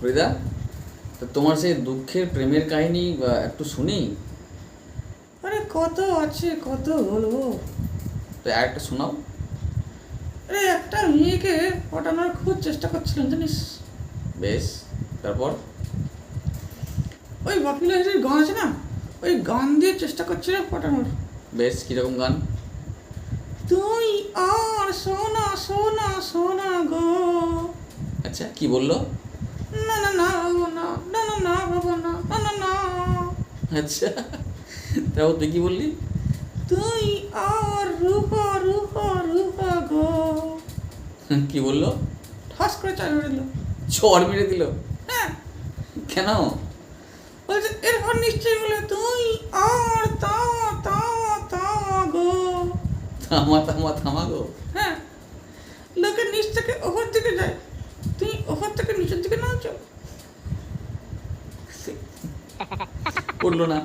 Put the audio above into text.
ফরিদা তো তোমার সেই দুঃখের প্রেমের কাহিনী একটু শুনি? আরে কত আছে কত বলব? তো আরেকটা শোনাও। আরে একটা মেয়েকে পটানোর খুব চেষ্টা করছিলাম জানিস? বেশ তারপর? ওই বাপি লাহিড়ির গান আছে না? ওই গান দিয়ে চেষ্টা করছিলাম পটানোর। বেশ কীরকম গান? তুই আর সোনা সোনা সোনা গো। আচ্ছা কি বলল? না না না বাবু না না না না বাবু না না না না আচ্ছা তাও তুই কি বললি? তুই আর রূপা রূপা রূপা গো। কি বলল? ঠাস করে চাই মেরে দিল। চর মেরে দিল? হ্যাঁ। কেন? বলছে এরপর নিশ্চয়ই বলে তুই আর তা তা তা গো। থামা থামা থামা গো। হ্যাঁ। লোকের নিচ থেকে ওপর দিকে যায়। ওপর থেকে নিচের দিকে নামছো? করল না।